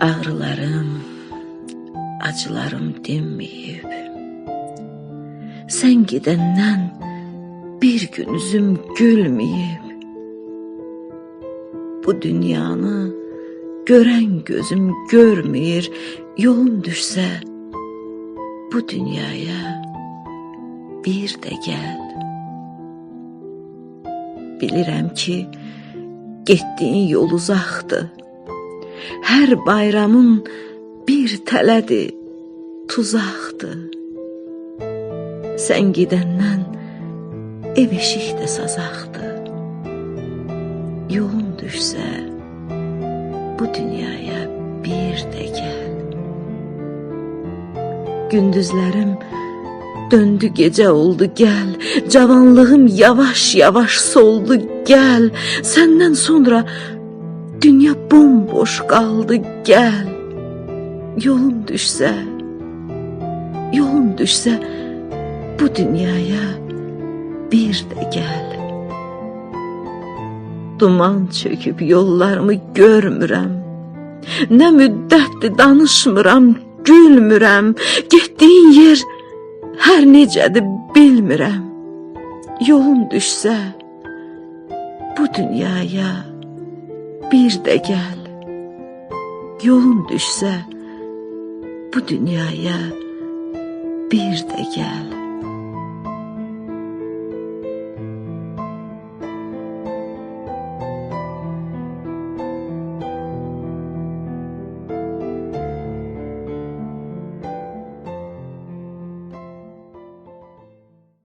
Ağrılarım, acılarım dinmeyip Sen gidenden bir gün üzüm gülmeyip Bu dünyanı gören gözüm görmeyir Yolun düşse bu dünyaya bir de gel Bilirəm ki, getdiyin yol uzaqdır. Hər bayramın bir tələdir, tuzaqdır. Sən gedəndən ev eşik də sazaqdır. Yolun düşsə bu dünyaya bir də gəl. Gündüzlərim döndü gecə oldu gəl. Cavanlığım yavaş-yavaş soldu gəl. Səndən sonra dünya bomboş qaldı gəl. Yolun düşsə, yolun düşsə bu dünyaya bir də gəl. Duman çöküb yollarımı görmürəm. Nə müddətdir danışmıram, gülmürəm. Getdiyin yer hər necədir bilmirəm. Yolun düşsə bu dünyaya bir də gəl. Yolun düşsə bu dünyaya bir də gəl.